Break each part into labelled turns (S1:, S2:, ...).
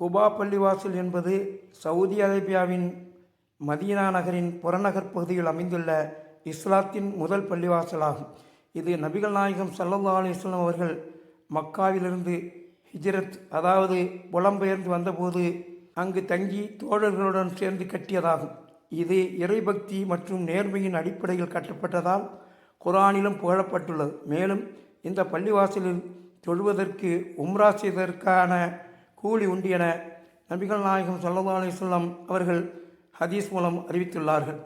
S1: குபா பள்ளிவாசல் என்பது சவுதி அரேபியாவின் மதீனா நகரின் புறநகர் பகுதியில் அமைந்துள்ள இஸ்லாத்தின் முதல் பள்ளிவாசலாகும். இது நபிகள் நாயகம் சல்லல்லா அலிஸ்லாம் அவர்கள் மக்காவிலிருந்து ஹிஜ்ரத் அதாவது புலம்பெயர்ந்து வந்தபோது அங்கு தங்கி தோழர்களுடன் சேர்ந்து கட்டியதாகும். இது இறைபக்தி மற்றும் நேர்மையின் அடிப்படையில் கட்டப்பட்டதால் குரானிலும் புகழப்பட்டுள்ளது. மேலும் இந்த பள்ளிவாசலில் தொழுவதற்கு உம்ரா செய்வதற்கான கூலி உண்டு என நபிகள் நாயகம் ஸல்லல்லாஹு அலைஹி அவர்கள் ஹதீஸ் மூலம் அறிவித்துள்ளார்கள்.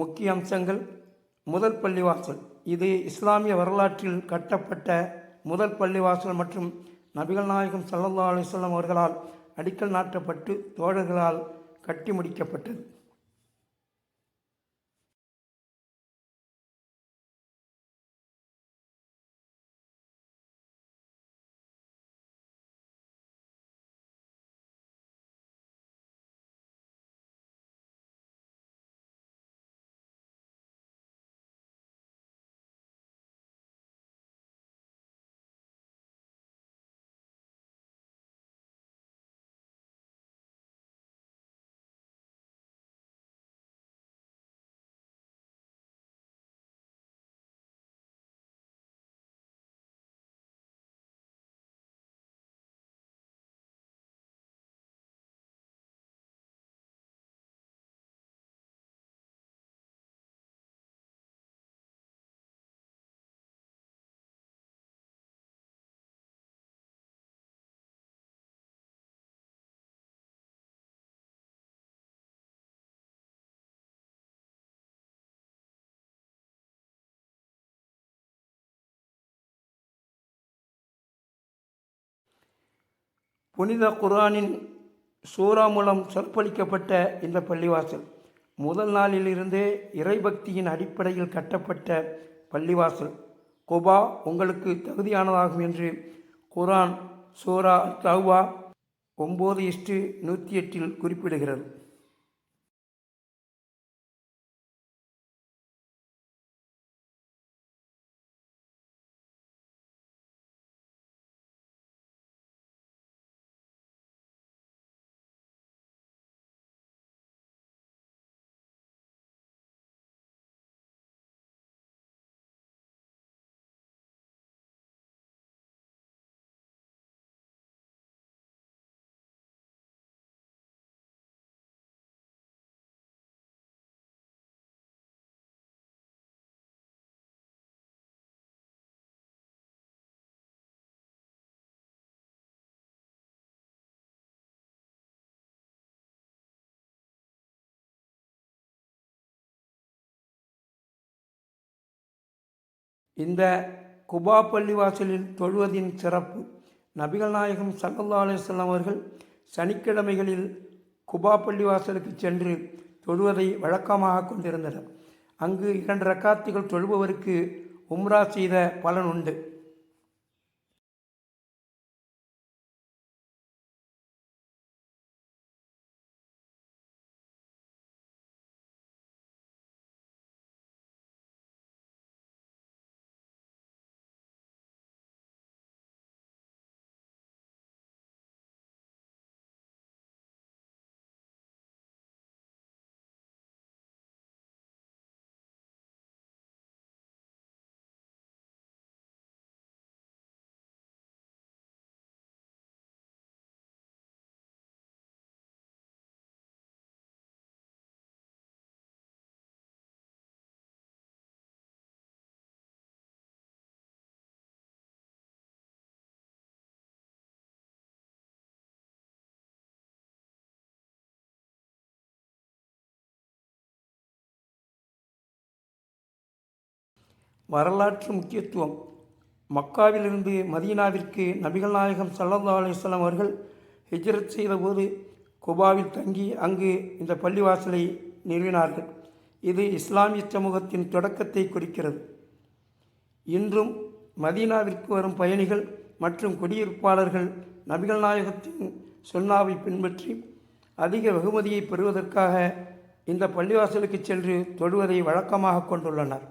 S1: முக்கிய அம்சங்கள். முதல் பள்ளிவாசல். இது இஸ்லாமிய வரலாற்றில் கட்டப்பட்ட முதல் பள்ளிவாசல் மற்றும் நபிகள் நாயகம் ஸல்லல்லாஹு அலைஹி அவர்களால் அடிக்கல் நாட்டப்பட்டு தோழர்களால் கட்டி முடிக்கப்பட்டது. புனித குர்ஆனின் சூரா மூலம் சொற்பொழிக்கப்பட்ட இந்த பள்ளிவாசல் முதல் நாளிலிருந்தே இறைபக்தியின் அடிப்படையில் கட்டப்பட்ட பள்ளிவாசல். குபா உங்களுக்கு தகுதியானதாகும் என்று குரான் சூரா தௌவா ஒம்பது இஷ்டு நூற்றி எட்டில் குறிப்பிடுகிறது. இந்த குபா பள்ளிவாசலில் தொழுவதின் சிறப்பு. நபிகள் நாயகம் ஸல்லல்லாஹு அலைஹி அவர்கள் சனிக்கிழமைகளில் குபா பள்ளிவாசலுக்கு சென்று தொழுவதை வழக்கமாக கொண்டிருந்தனர். அங்கு இரண்டு ரக்காத்துகள் தொழுபவருக்கு உம்ரா செய்த பலன் உண்டு. வரலாற்று முக்கியத்துவம். மக்காவிலிருந்து மதீனாவிற்கு நபிகள் நாயகம் சல்லா அலிஸ்லாம் அவர்கள் ஹிஜ்ரத் செய்தபோது குபாவில் தங்கி அங்கு இந்த பள்ளிவாசலை நிறுவினார்கள். இது இஸ்லாமிய சமூகத்தின் தொடக்கத்தை குறிக்கிறது. இன்றும் மதீனாவிற்கு வரும் பயணிகள் மற்றும் குடியிருப்பாளர்கள் நபிகள் நாயகத்தின் சுன்னாவை பின்பற்றி அதிக வெகுமதியை பெறுவதற்காக இந்த பள்ளிவாசலுக்கு சென்று தொழுவதை வழக்கமாக கொண்டுள்ளனர்.